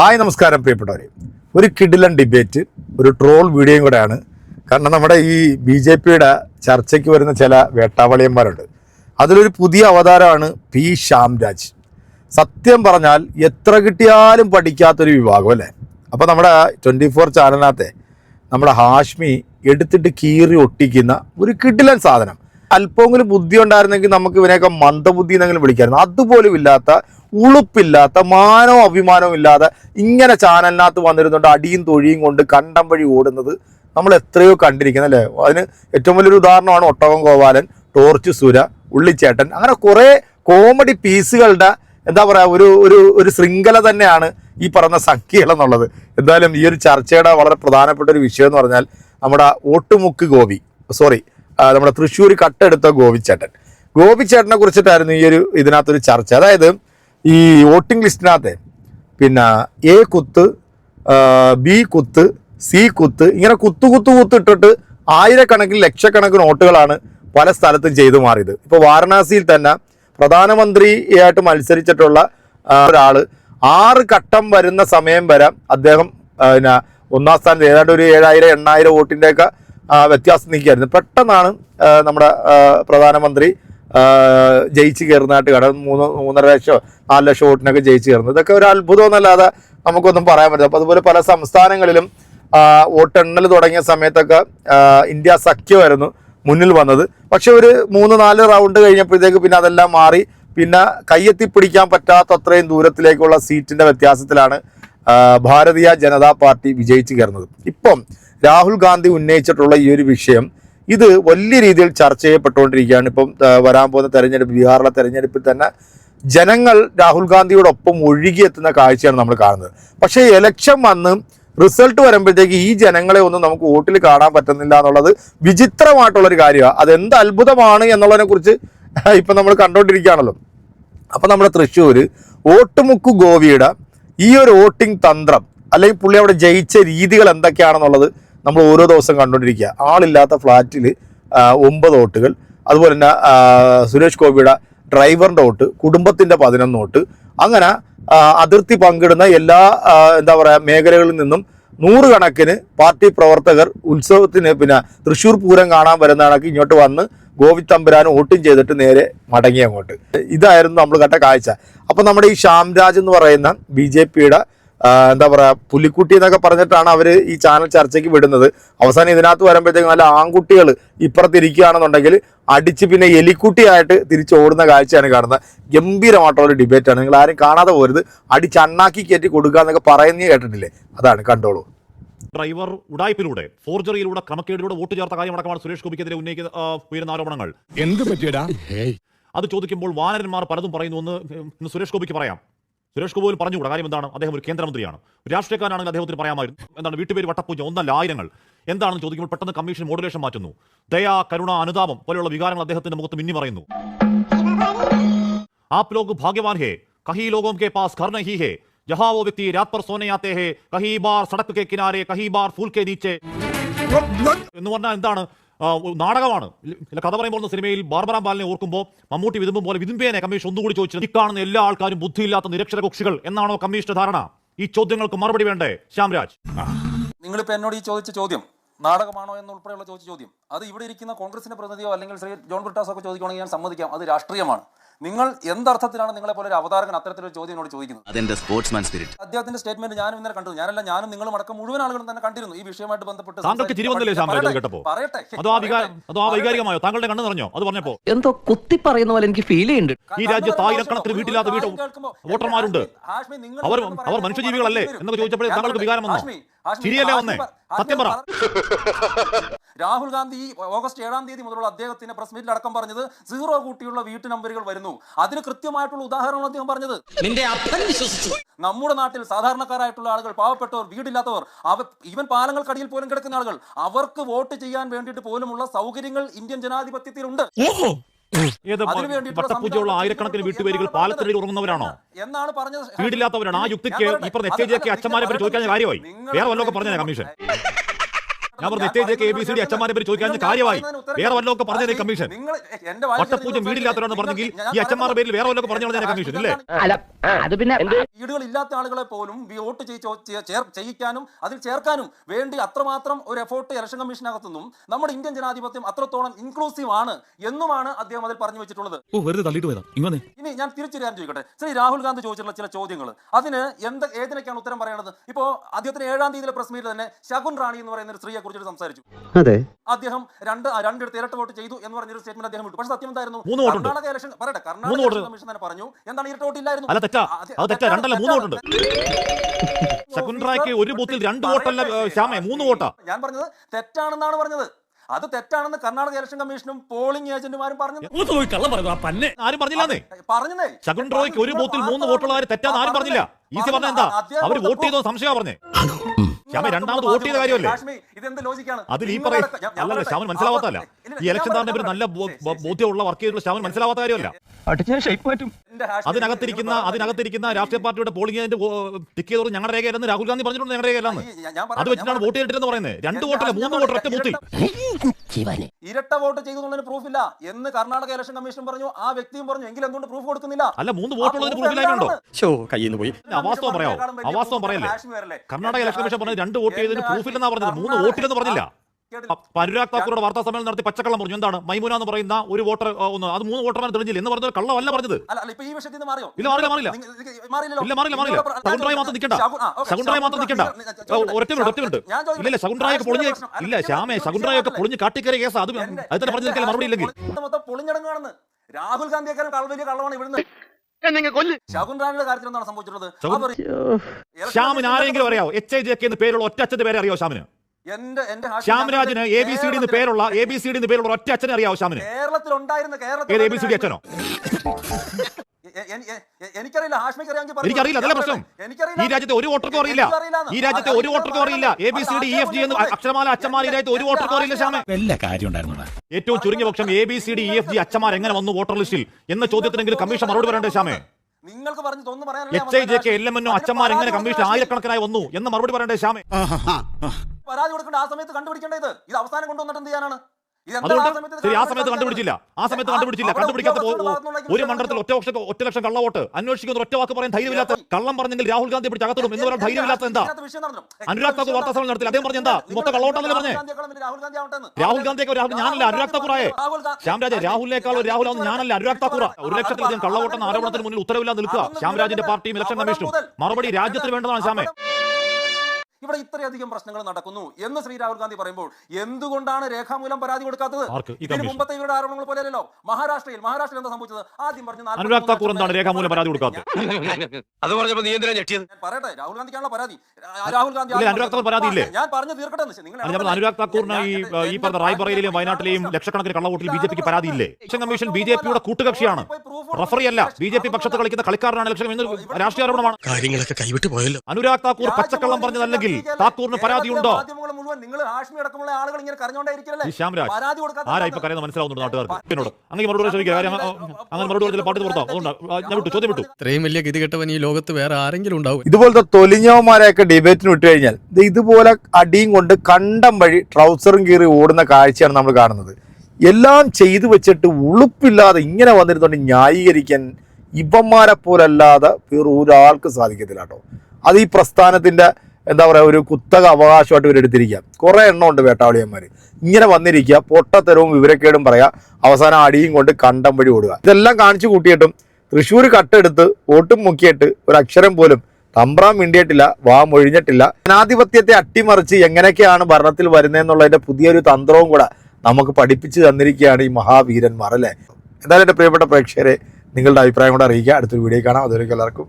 Hi നമസ്കാരം പ്രിയപ്പെട്ടവരെ. ഒരു കിഡിലൻ ഡിബേറ്റ് ഒരു ട്രോൾ വീഡിയോയും കൂടെയാണ്. കാരണം നമ്മുടെ ഈ ബി ജെ പിയുടെ ചർച്ചയ്ക്ക് വരുന്ന ചില വേട്ടാവളിയന്മാരുണ്ട്. അതിലൊരു പുതിയ അവതാരമാണ് പി ശ്യാംരാജ്. സത്യം പറഞ്ഞാൽ എത്ര കിട്ടിയാലും പഠിക്കാത്തൊരു വിഭാഗം അല്ലേ? അപ്പോൾ നമ്മുടെ ട്വന്റി ഫോർ ചാനലിനകത്തെ നമ്മുടെ ഹാഷ്മി എടുത്തിട്ട് കീറി ഒട്ടിക്കുന്ന ഒരു കിഡിലൻ സാധനം. അല്പമെങ്കിലും ബുദ്ധി ഉണ്ടായിരുന്നെങ്കിൽ നമുക്ക് ഇവനെയൊക്കെ മന്ദബുദ്ധി എന്നെങ്കിലും വിളിക്കായിരുന്നു. അതുപോലും ഇല്ലാത്ത ഉളുപ്പില്ലാത്ത മാനവും അഭിമാനവും ഇല്ലാതെ ഇങ്ങനെ ചാനലിനകത്ത് വന്നിരുന്നുണ്ട് അടിയും തൊഴിയും കൊണ്ട് കണ്ടം വഴി ഓടുന്നത് നമ്മൾ എത്രയോ കണ്ടിരിക്കുന്നത് അല്ലേ? അതിന് ഏറ്റവും വലിയൊരു ഉദാഹരണമാണ് ഒട്ടകം ഗോപാലൻ ടോർച്ച് സുര ഉള്ളിച്ചേട്ടൻ. അങ്ങനെ കുറേ കോമഡി പീസുകളുടെ എന്താ പറയുക ഒരു ഒരു ഒരു ശൃംഖല തന്നെയാണ് ഈ പറഞ്ഞ സംഖ്യകൾ എന്നുള്ളത്. എന്തായാലും ഈ ഒരു ചർച്ചയുടെ വളരെ പ്രധാനപ്പെട്ട ഒരു വിഷയം എന്ന് പറഞ്ഞാൽ നമ്മുടെ ഓട്ടുമുക്ക് ഗോപി സോറി നമ്മുടെ തൃശ്ശൂർ കട്ടെടുത്ത ഗോപിച്ചേട്ടൻ. ഗോപിച്ചേട്ടനെ കുറിച്ചിട്ടായിരുന്നു ഈ ഒരു ഇതിനകത്തൊരു ചർച്ച. അതായത് ഈ വോട്ടിംഗ് ലിസ്റ്റിനകത്ത്. പിന്നെ എ കുത്ത് ബി കുത്ത് സി കുത്ത് ഇങ്ങനെ കുത്തു കുത്തു കുത്ത് ഇട്ടിട്ട് ആയിരക്കണക്കിന് ലക്ഷക്കണക്കിന് വോട്ടുകളാണ് പല സ്ഥലത്തും ചെയ്തു മാറിയത്. ഇപ്പോൾ വാരണാസിയിൽ തന്നെ പ്രധാനമന്ത്രിയായിട്ട് മത്സരിച്ചിട്ടുള്ള ഒരാൾ ആറ് ഘട്ടം വരുന്ന സമയം വരെ അദ്ദേഹം പിന്നെ ഒന്നാം സ്ഥാനത്ത് ഏതാണ്ട് ഒരു ഏഴായിരം എണ്ണായിരം വോട്ടിന്റെയൊക്കെ വ്യത്യാസം നിൽക്കുകയായിരുന്നു പെട്ടെന്നാണ് നമ്മുടെ പ്രധാനമന്ത്രി ജയിച്ച് കയറുന്നതായിട്ട് കാണാം. മൂന്ന് മൂന്നര ലക്ഷം നാല് ലക്ഷം വോട്ടിനൊക്കെ ജയിച്ച് കയറുന്നത്. ഇതൊക്കെ ഒരു അത്ഭുതം നമുക്കൊന്നും പറയാൻ പറ്റില്ല. അപ്പോൾ അതുപോലെ പല സംസ്ഥാനങ്ങളിലും വോട്ടെണ്ണൽ തുടങ്ങിയ സമയത്തൊക്കെ ഇന്ത്യ സഖ്യമായിരുന്നു മുന്നിൽ വന്നത്. പക്ഷെ ഒരു മൂന്ന് നാല് റൗണ്ട് കഴിഞ്ഞപ്പോഴത്തേക്ക് പിന്നെ അതെല്ലാം മാറി. പിന്നെ കയ്യെത്തിപ്പിടിക്കാൻ പറ്റാത്ത അത്രയും ദൂരത്തിലേക്കുള്ള സീറ്റിന്റെ വ്യത്യാസത്തിലാണ് ഭാരതീയ ജനതാ പാർട്ടി വിജയിച്ചു കയറുന്നത്. ഇപ്പം രാഹുൽ ഗാന്ധി ഉന്നയിച്ചിട്ടുള്ള ഈ ഒരു വിഷയം ഇത് വലിയ രീതിയിൽ ചർച്ച ചെയ്യപ്പെട്ടുകൊണ്ടിരിക്കുകയാണ്. ഇപ്പം വരാൻ പോകുന്ന തെരഞ്ഞെടുപ്പ് ബീഹാറിലെ തെരഞ്ഞെടുപ്പിൽ തന്നെ ജനങ്ങൾ രാഹുൽ ഗാന്ധിയോടൊപ്പം ഒഴുകിയെത്തുന്ന കാഴ്ചയാണ് നമ്മൾ കാണുന്നത്. പക്ഷേ എലക്ഷൻ വന്ന് റിസൾട്ട് വരുമ്പോഴത്തേക്ക് ഈ ജനങ്ങളെ ഒന്നും നമുക്ക് വോട്ടിൽ കാണാൻ പറ്റുന്നില്ല എന്നുള്ളത് വിചിത്രമായിട്ടുള്ളൊരു കാര്യമാണ്. അതെന്ത് അത്ഭുതമാണ് എന്നുള്ളതിനെ കുറിച്ച് ഇപ്പം നമ്മൾ കണ്ടുകൊണ്ടിരിക്കുകയാണല്ലോ. അപ്പം നമ്മുടെ തൃശ്ശൂർ ഓട്ടുമുക്ക് ഗോവിയുടെ ഈ ഒരു വോട്ടിംഗ് തന്ത്രം അല്ലെങ്കിൽ പുള്ളി അവിടെ ജയിച്ച രീതികൾ എന്തൊക്കെയാണെന്നുള്ളത് നമ്മൾ ഓരോ ദിവസം കണ്ടുകൊണ്ടിരിക്കുക ആളില്ലാത്ത ഫ്ലാറ്റിൽ ഒമ്പത് വോട്ടുകൾ. അതുപോലെ തന്നെ സുരേഷ് ഗോപിയുടെ ഡ്രൈവറിന്റെ വോട്ട് കുടുംബത്തിന്റെ പതിനൊന്ന് വോട്ട്. അങ്ങനെ അതിർത്തി പങ്കിടുന്ന എല്ലാ എന്താ പറയുക മേഖലകളിൽ നിന്നും നൂറുകണക്കിന് പാർട്ടി പ്രവർത്തകർ ഉത്സവത്തിന് പിന്നെ തൃശ്ശൂർ പൂരം കാണാൻ വരുന്ന കണക്ക് ഇങ്ങോട്ട് വന്ന് ഗോവിത്തമ്പുരാൻ വോട്ടും ചെയ്തിട്ട് നേരെ മടങ്ങി അങ്ങോട്ട്. ഇതായിരുന്നു നമ്മൾ കണ്ട കാഴ്ച. അപ്പം നമ്മുടെ ഈ ശ്യാംരാജ് എന്ന് പറയുന്ന ബി ജെ പിയുടെ എന്താ പറയുക പുലിക്കുട്ടി എന്നൊക്കെ പറഞ്ഞിട്ടാണ് അവർ ഈ ചാനൽ ചർച്ചയ്ക്ക് വിടുന്നത്. അവസാനം ഇതിനകത്ത് വരുമ്പോഴത്തേക്കും നല്ല ആൺകുട്ടികൾ ഇപ്പുറത്തിരിക്കുകയാണെന്നുണ്ടെങ്കിൽ അടിച്ച് പിന്നെ എലിക്കുട്ടിയായിട്ട് തിരിച്ചോടുന്ന കാഴ്ചയാണ് കാണുന്നത്. ഗംഭീരമായിട്ടുള്ള ഒരു ഡിബേറ്റാണ് നിങ്ങൾ ആരും കാണാതെ പോരുത്. അടിച്ച് അണ്ണാക്കി കയറ്റി കൊടുക്കുക എന്നൊക്കെ പറയുന്നേ കേട്ടിട്ടില്ലേ? അതാണ് കണ്ടോളൂ. ഡ്രൈവർ ഉടായ്പിലൂടെ ഫോർജറിയിലൂടെ ക്രമക്കേടിലൂടെ വോട്ട് ചേർത്ത കാര്യമടക്കമാണ് സുരേഷ് ഗോപിക്കെതിരെ ഉന്നയിക്കുന്ന ഉയരുന്ന ആരോപണങ്ങൾ. എന്ത് പറ്റിയടാ? അത് ചോദിക്കുമ്പോൾ വാനരന്മാർ പലതും പറയുന്നു എന്ന് സുരേഷ് ഗോപിക്ക് പറയാം. സുരേഷ് പറഞ്ഞു പറഞ്ഞുകൂടാ? കാര്യം എന്താണ്? അദ്ദേഹം ഒരു കേന്ദ്രമന്ത്രിയാണ്. രാഷ്ട്രീയക്കാരനാണെങ്കിൽ അദ്ദേഹത്തിന് പറയാമായിരുന്നു. എന്താണ്? വീട്ടുപേര് വട്ടപ്പൂജ ഒന്നല്ല ആയിരങ്ങൾ. എന്താണെന്ന് ചോദിക്കുമ്പോൾ പെട്ടെന്ന് കമ്മീഷൻ മോഡുലേഷൻ മാറ്റുന്നു. ദയാ കരുണ അനുതാപം പോലെയുള്ള വികാരങ്ങൾ അദ്ദേഹത്തിന്റെ മുഖത്ത് മിന്നി പറയുന്നു. ആപ് ലോക് ഭാഗ്യവാൻ ഹേ. കഹി ലോകം കെ പാസ് ഘർ ഹി ഹേ. ജഹാ വ്യക്തി രാത് പർ ഹേ. കഹി ബാർ സടക്ക് കെ കിനാരെ കഹി ബാർ ഫൂൽ കെ നീച്ചെ. എന്ന് പറഞ്ഞാൽ എന്താണ്? നാടകമാണ്. കഥ പറയുമ്പോൾ സിനിമയിൽ ബാർബറാം ബാലിനെ ഓർക്കുമ്പോൾ മമ്മൂട്ടി വിതുമ്പും പോലെ വിതുമ്പേനെ കമ്മീഷൻ ഒന്നുകൂടി ചോദിച്ചത് ഈ കാണുന്ന എല്ലാ ആൾക്കാരും ബുദ്ധിയില്ലാത്ത നിരക്ഷര കക്ഷികൾ എന്നാണോ കമ്മീഷന്റെ ധാരണ? ഈ ചോദ്യങ്ങൾക്ക് മറുപടി വേണ്ടേ? ശ്യാംരാജ് നിങ്ങളിപ്പോ എന്നോട് ഈ ചോദിച്ച ചോദ്യം നാടകമാണോ എന്നുൾപ്പെടെയുള്ള ചോദിച്ച ചോദ്യം. അത് ഇവിടെ ഇരിക്കുന്ന കോൺഗ്രസിന്റെ പ്രതിനിധിയോ അല്ലെങ്കിൽ ശ്രീ ജോൺ ബ്രിട്ടാസോ ഒക്കെ ചോദിക്കുകയാണെങ്കിൽ ഞാൻ സമ്മതിക്കാം. അത് രാഷ്ട്രീയമാണ്. നിങ്ങൾ എന്തർത്ഥത്തിലാണ് നിങ്ങളെ പോലെ ഒരു അവതാരകൻ അത്തരത്തിലൊരു ചോദ്യം എന്നോട് ചോദിക്കുന്നത്? അതെന്റെ സ്പോർട്സ്മാൻ സ്പിരിറ്റ്. അദ്ദേഹത്തിന്റെ സ്റ്റേറ്റ്മെന്റ് ഞാനും ഇന്നലെ കണ്ടു. ഞാനല്ല ഞാനും നിങ്ങളും അടക്കം മുഴുവൻ ആളുകളും തന്നെ കണ്ടിരുന്നു. ഈ വിഷയമായിട്ട് ബന്ധപ്പെട്ട് താങ്കൾക്ക് അത് പറയട്ടെ, കേട്ടപ്പോ പറയട്ടെ. അതോ അതോ ആ വൈകാരികമായോ? താങ്കളുടെ കണ്ണു നിറഞ്ഞോ? അത് പറഞ്ഞപ്പോ? എന്തോ കുത്തി പറയുന്ന പോലെ എനിക്ക് ഫീൽ ചെയ്യുന്നുണ്ട്. ഈ രാജ്യത്ത് ആയിരക്കണക്കിന് വീട്ടില്ലാത്ത വീട്ടും വോട്ടർമാരുണ്ട്. അവർ അവർ മനുഷ്യജീവികളല്ലേ? എന്നൊക്കെ ചോദിച്ചപ്പോഴേ താങ്കൾക്ക് വികാരം വന്നോ? ചിരിയല്ലേ വന്നേ? സത്യം പറ. രാഹുൽ ഗാന്ധി ഓഗസ്റ്റ് ഏഴാം തീയതി മുതലുള്ള അദ്ദേഹത്തിന്റെ പ്രസ് മീറ്റിൽ അടക്കം പറഞ്ഞത് സീറോ കൂട്ടിയുള്ള വീട്ടു നമ്പറുകൾ വരുന്നു. അതിന് കൃത്യമായിട്ടുള്ള ഉദാഹരണമാണ് അദ്ദേഹം പറഞ്ഞത്. നമ്മുടെ നാട്ടിൽ സാധാരണക്കാരായിട്ടുള്ള ആളുകൾ പാവപ്പെട്ടവർ വീടില്ലാത്തവർ അവ ഈവൻ പാലങ്ങൾക്കടിയിൽ പോലും കിടക്കുന്ന ആളുകൾ അവർക്ക് വോട്ട് ചെയ്യാൻ വേണ്ടിയിട്ട് പോലുമുള്ള സൗകര്യങ്ങൾ ഇന്ത്യൻ ജനാധിപത്യത്തിലുണ്ട്. ഏത് വട്ടപ്പൂജയുള്ള ആയിരക്കണക്കിന് വീട്ടുപേരുകൾ പാലത്തിനിടയിൽ ഉറങ്ങുന്നവരാണോ? എന്നാണ് പറഞ്ഞത് വീടില്ലാത്തവരാണ് ആ യുക്തിക്ക് ഇപ്പൊ പറഞ്ഞ എച്ച് ജെ കെ അച്ഛന്മാരെ പറ്റി ചോദിക്കാൻ കാര്യമായി. വേറെ വല്ലതൊക്കെ പറഞ്ഞാൽ കമ്മീഷൻ. ഞാൻ പറഞ്ഞു H J K B C D അച്ഛന്മാരെ പേര് ചോദിക്കാൻ കാര്യമായി. വേറെ വല്ലതൊക്കെ പറഞ്ഞതേ കമ്മീഷൻ നിങ്ങൾ വീടില്ലാത്തവരാണെന്ന് പറഞ്ഞെങ്കിൽ ഈ അച്ഛന്മാരുടെ പേരിൽ വേറെ വല്ലതൊക്കെ പറഞ്ഞു കമ്മീഷൻ ഇല്ലേ? അല്ല അത് പിന്നെ വീടുകൾ ഇല്ലാത്ത ആളുകളെ പോലും വി- വോട്ട് ചെയ്യിച്ച് ചെയ്യിക്കാനും അതിൽ ചേർക്കാനും വേണ്ടി അത്രമാത്രം ഒരു എഫോർട്ട് ഇലക്ഷൻ കമ്മീഷനകത്തുനിന്നും നമ്മുടെ ഇന്ത്യൻ ജനാധിപത്യം അത്രത്തോളം ഇൻക്ലൂസീവ് ആണ് എന്നുമാണ് അദ്ദേഹം അതിൽ പറഞ്ഞു വെച്ചിട്ടുള്ളത്. ഇനി ഞാൻ തിരിച്ചറിയാൻ ചോദിക്കട്ടെ. ശ്രീ രാഹുൽ ഗാന്ധി ചോദിച്ചിട്ടുള്ള ചില ചോദ്യങ്ങൾ അതിന് എന്ത് ഏതിനൊക്കെയാണ് ഉത്തരം പറയേണ്ടത്? ഇപ്പോ അദ്ദേഹത്തിന് ഏഴാം തീയതിയിലെ പ്രസ് മീറ്റിൽ തന്നെ ശകുൻ റാണി എന്ന് പറയുന്ന ഒരു സ്ത്രീയെ കുറിച്ചിട്ട് സംസാരിച്ചു. അതെ. അദ്ദേഹം രണ്ട് രണ്ട് രണ്ടിടത്ത് ഇരട്ട വോട്ട് ചെയ്തു എന്ന് പറഞ്ഞ ഒരു സ്റ്റേറ്റ്മെന്റ് അദ്ദേഹം വിട്ടു പക്ഷെ സത്യം എന്തായിരുന്നു? മൂന്ന് വോട്ടുണ്ട്. കർണാടക ഇലക്ഷൻ പറയട്ടെ കർണാടക ഇലക്ഷൻ കമ്മീഷൻ തന്നെ പറഞ്ഞു. എന്താണ് ഇരട്ട വോട്ട് ഇല്ലായിരുന്നു? അല്ല തെറ്റാ. അത് തെറ്റാ. രണ്ടല്ല മൂന്ന്. വോട്ടുണ്ട്. ശകുൻറായ്ക്ക് ഒരു ബൂത്തിൽ രണ്ട് വോട്ടല്ല ശ്യാമേ മൂന്ന് വോട്ടാ. ഞാൻ പറഞ്ഞത് തെറ്റാണെന്നാണ് പറഞ്ഞത്. അത് തെറ്റാണെന്ന് കർണാടക ഇലക്ഷൻ കമ്മീഷനും പോളിംഗ് ഏജന്റുമാരും പറഞ്ഞു ആരും പറഞ്ഞില്ലാന്നേ? പറഞ്ഞേ ശകുൻ റോയ്ക്ക് ഒരു ബൂത്തിൽ മൂന്ന് വോട്ടുള്ള കാര്യം തെറ്റാന്ന് ആരും പറഞ്ഞില്ല. ഈസി പറഞ്ഞ എന്താ? അവർ വോട്ട് ചെയ്തോ സംശയം പറഞ്ഞേ. രണ്ടാമത് വോട്ട് ചെയ്ത കാര്യമല്ലേ? അതിൽ ഈ ശ്യാമൻ മനസ്സിലാവാത്തല്ല ഈ ഇലക്ഷൻ ഞാൻ താറിന്റെ പേര് നല്ല ബോധ്യമുള്ള വർക്ക് ചെയ്തിട്ടുള്ള ശ്യാമൻ മനസ്സിലാവാത്ത കാര്യമല്ല. അതിനകത്തിരിക്കുന്ന അതിനകത്തിരിക്കുന്ന രാഷ്ട്രീയ പാർട്ടിയുടെ പോളിംഗ് ഏജന്റ് ടിക്ക് ഞങ്ങളുടെ രേഖയല്ലെന്ന് രാഹുൽ ഗാന്ധി പറഞ്ഞിട്ടുണ്ട് ഞങ്ങളുടെ രേഖയല്ലെന്ന് അത് വെച്ചിട്ടാണ് വോട്ട് ചെയ്തിട്ടെന്ന് പറയുന്നത്. രണ്ട് വോട്ടല്ല മൂന്ന് വോട്ട് ഒറ്റ ബൂത്തിൽ. ഇരട്ട വോട്ട് ചെയ്തു എന്നുള്ളതിന് പ്രൂഫ് ഇല്ല എന്ന് കർണാടക ഇലക്ഷൻ കമ്മീഷൻ പറഞ്ഞു. ആ വ്യക്തിയും പറഞ്ഞു. എങ്കിൽ എന്തുകൊണ്ട് പ്രൂഫ് കൊടുക്കുന്നില്ല? അല്ല മൂന്ന് വോട്ടുള്ളതിന് ഷോ കയ്യിൽ പോയി. അവാസ്തവം പറയാമോ അവാസ്തവം പറയല്ലേ? കർണാടക ഇലക്ഷൻ കമ്മീഷൻ പറഞ്ഞു രണ്ട് വോട്ട് ചെയ്തതിന് പ്രൂഫില്ലെന്നാ പറഞ്ഞത്. മൂന്ന് വോട്ടില്ലെന്ന് പറഞ്ഞില്ല. അപ്പൊ അനുരാഗ് താക്കൂറുടെ വാർത്താ സമ്മേളനം നടത്തി പച്ചക്കള്ളം പറഞ്ഞു. എന്താണ്? മൈമുന എന്ന് പറയുന്ന ഒരു വോട്ടർ ഒന്ന് അത് മൂന്ന് വോട്ടർമാർ തെളിഞ്ഞില്ല? എന്ന് പറഞ്ഞത് കള്ളമല്ല പറഞ്ഞത്. അല്ല അല്ല ഈ വിഷയത്തിൽ നിന്ന് മാറിയോ? ഇല്ല, മാറില്ല, മാറില്ല. ഇല്ല മാറില്ല മാറില്ല പ്ര- മാത്രം നിൽക്കണ്ട. ആ, മാത്രം നിൽക്കണ്ട. ഒറ്റ മിനിറ്റ് ഒറ്റ മിനിറ്റ്. ഇല്ല ഇല്ല ശകുൻറായൊക്കെ പൊളിഞ്ഞ് ഇല്ല ശ്യാമേ ചോദിച്ച ശകുൻറായൊക്കെ പൊളിഞ്ഞ് കാട്ടിക്കയറിയ കേസാ. അത് അത് തന്നെ പറഞ്ഞു നിൽക്കാൻ മറുപടി ഇല്ലെങ്കിൽ. രാഹുൽ ഗാന്ധിയേക്കാളും കള വലിയ കള്ളമാണ് ഇവിടുന്ന്. ശ്യാമിന് ആരെങ്കിലും അറിയാവോ? എച്ച് ഐ ജെ കെ എന്ന് പേരുള്ള ഒറ്റ അച്ഛന്റെ പേരെ അറിയാവോ ശ്യാമിന്? എന്റെ എന്റെ ഹാഷ്മി ശ്യാംരാജിന് എ ബി സി ഡി എന്ന് പേരുള്ള എ ബി സി ഡി എന്ന് പേരുള്ള ഒറ്റ അച്ഛനെ അറിയാവോ ശ്യാമിന്? കേരളത്തിൽ ഉണ്ടായിരുന്ന എ ബി സി ഡി അച്ഛനോ? എനിക്കറിയില്ല ഹാഷ്മിക്ക് അറിയാമെങ്കിൽ പറയൂ. എനിക്കറിയില്ല അതല്ല പ്രശ്നം? ഈ രാജ്യത്തെ ഒരു വോട്ടർക്കും അറിയില്ല. ഈ രാജ്യത്തെ ഒരു വോട്ടർക്കും അറിയില്ല. A B C D E F G എന്ന് അക്ഷരമാല അച്ഛന്മാർ ഈ രാജ്യത്തെ ഒരു വോട്ടർക്കും അറിയില്ല ശ്യാമേ. എല്ലാ കാര്യം ഉണ്ടായിരുന്നു ഏറ്റവും ചുരുങ്ങിയ പക്ഷം A B C D E F G അച്ഛന്മാർ എങ്ങനെ വന്നു വോട്ടർ ലിസ്റ്റിൽ? എന്ന ചോദ്യത്തിനെങ്കിലും കമ്മീഷൻ മറുപടി പറയണ്ടേ ശ്യാമേ? നിങ്ങൾക്ക് പറഞ്ഞു തോന്നുന്നു പറയാനല്ല H I J K L M എന്നോ അച്ഛന്മാർ എങ്ങനെ കമ്മീഷൻ ആയിരക്കണക്കിനായി വന്നു എന്ന് മറുപടി പറയണ്ടേ ശ്യാമേ? പരാതി കൊടുക്കേണ്ട ആ സമയത്ത് കണ്ടുപിടിക്കേണ്ടത്? ഇത് ഇത് അവസാനം കൊണ്ടുവന്നിട്ട് എന്ത് ചെയ്യാനാണ്? ശരി ആ സമയത്ത് കണ്ടുപിടിച്ചില്ല. ആ സമയത്ത് കണ്ടുപിടിച്ചില്ല. കണ്ടുപിടിക്കാത്ത ഒരു മണ്ഡലത്തിൽ ഒറ്റ ലക്ഷം ഒറ്റ ലക്ഷം കള്ളവോട്ട് അന്വേഷിക്കുന്ന ഒറ്റ വാക്ക് പറയാൻ ധൈര്യമില്ലാത്ത കള്ളം പറഞ്ഞെങ്കിൽ രാഹുൽ ഗാന്ധി പിടിച്ച് അകത്തോടും എന്ന് പറയാൻ ധൈര്യമില്ലാത്ത എന്താ. അനുരാഗ് താക്കൂർ വാർത്താ സമ്മേളനം നടത്തി അദ്ദേഹം പറഞ്ഞ എന്താ മൊത്തം കള്ളവോട്ടാന്നല്ലേ പറഞ്ഞേ? രാഹുൽ ഗാന്ധിയൊക്കെ രാഹുൽ ഞാനല്ല അനുരാഗ് താക്കൂറായേ. ശ്യാംരാജ് രാഹുലിനേക്കാൾ രാഹുൽ ആവുന്ന ഞാനല്ല അനുരാഗ് താക്കൂറ. ഒരു ലക്ഷത്തിലധികം കള്ളവോട്ടെന്ന ആരോപണത്തിന് മുന്നിൽ ഉത്തരവില്ലാതെ നിൽക്കുക. ശ്യാംരാജിന്റെ പാർട്ടിയും ഇലക്ഷൻ കമ്മീഷനും. മറുപടി രാജ്യത്തിന് വേണ്ടതാണ് ശ്യാമേ. ഇവിടെ ഇത്രയധികം പ്രശ്നങ്ങൾ നടക്കുന്നു എന്ന് ശ്രീ രാഹുൽ ഗാന്ധി പറയുമ്പോൾ എന്തുകൊണ്ടാണ് രേഖാമൂലം പരാതി കൊടുക്കാത്തത്? ഇതിന്? മുമ്പത്തെ ഇവരുടെ ആരോപണങ്ങൾ പോലെയല്ലോ മഹാരാഷ്ട്രയിൽ മഹാരാഷ്ട്രയിൽ എന്താ സംഭവിച്ചത്? ആദ്യം പറഞ്ഞു അനുരാഗ് താക്കൂർ എന്താണ് രേഖാമൂലം പരാതി കൊടുക്കാത്തത്? അത് പറഞ്ഞപ്പോ നീ എന്തിനാ ഞെട്ടിയത്? ഞാൻ പറയട്ടെ രാഹുൽ ഗാന്ധിക്കാണല്ലോ പരാതി. രാഹുൽ ഗാന്ധി ഇല്ല, ആദ്യം അനുരാഗ് താക്കൂർ പറഞ്ഞു. പരാതിയില്ലേ? ഞാൻ പറഞ്ഞു തീർക്കട്ടെ. നിങ്ങൾ അനുരാഗ് താക്കൂറിന് ഈ ഈ പറഞ്ഞ റായ്ബറയിലെയും വയനാട്ടിലെയും ലക്ഷക്കണക്കിന് കള്ളവോട്ടിൽ ബി ജെ പിക്ക് പരാതിയില്ലേ ഇലക്ഷൻ കമ്മീഷൻ ബി ജെ പിയുടെ കൂട്ടുകക്ഷിയാണ്. റഫറി അല്ല ബി ജെ പി പക്ഷത്ത് കളിക്കുന്ന കളിക്കാരനാണ് ഇലക്ഷൻ എന്നൊരു രാഷ്ട്രീയ ആരോപണമാണ്. കാര്യങ്ങളൊക്കെ കൈവിട്ട് പോയല്ലോ. അനുരാഗ് താക്കൂർ പച്ചക്കള്ളം പറഞ്ഞതല്ലെങ്കിൽ താക്കൂറിന് പരാതിയുണ്ടോ? ഇതുപോലത്തെ തൊലിഞ്ഞവന്മാരെയൊക്കെ ഡിബേറ്റിന് വിട്ടു കഴിഞ്ഞാൽ ഇത് ഇതുപോലെ അടിയും കൊണ്ട് കണ്ടം വഴി ട്രൗസറും കീറി ഓടുന്ന കാഴ്ചയാണ് നമ്മൾ കാണുന്നത്. എല്ലാം ചെയ്തു വെച്ചിട്ട് ഉളുപ്പില്ലാതെ ഇങ്ങനെ വന്നിരുന്നുകൊണ്ട് ന്യായീകരിക്കാൻ ഇവന്മാരെ പോലല്ലാതെ വേറെ ഒരാൾക്ക് സാധിക്കത്തില്ല കേട്ടോ. അത് ഈ പ്രസ്ഥാനത്തിന്റെ എന്താ പറയുക ഒരു കുത്തക അവകാശമായിട്ട് ഇവരെടുത്തിരിക്കുക കുറേ എണ്ണം ഉണ്ട് വേട്ടാവളിയന്മാർ ഇങ്ങനെ വന്നിരിക്കുക പൊട്ടത്തരവും വിവരക്കേടും പറയാ അവസാനം അടിയും കൊണ്ട് കണ്ടം വഴി ഓടുക. ഇതെല്ലാം കാണിച്ചു കൂട്ടിയിട്ടും തൃശ്ശൂർ കട്ടെടുത്ത് വോട്ടും മുക്കിയിട്ട് ഒരു അക്ഷരം പോലും തമ്പ്രാൻ മിണ്ടിയിട്ടില്ല വാ മൊഴിഞ്ഞിട്ടില്ല. ജനാധിപത്യത്തെ അട്ടിമറിച്ച് എങ്ങനെയൊക്കെയാണ് ഭരണത്തിൽ വരുന്നതെന്നുള്ളതിന്റെ പുതിയൊരു തന്ത്രവും കൂടെ നമുക്ക് പഠിപ്പിച്ചു തന്നിരിക്കുകയാണ് ഈ മഹാവീരന്മാർ അല്ലേ? എന്തായാലും എന്റെ പ്രിയപ്പെട്ട പ്രേക്ഷകരെ നിങ്ങളുടെ അഭിപ്രായം കൂടെ അറിയിക്കുക. അടുത്തൊരു വീഡിയോ കാണാം. അതുവരെ എല്ലാവർക്കും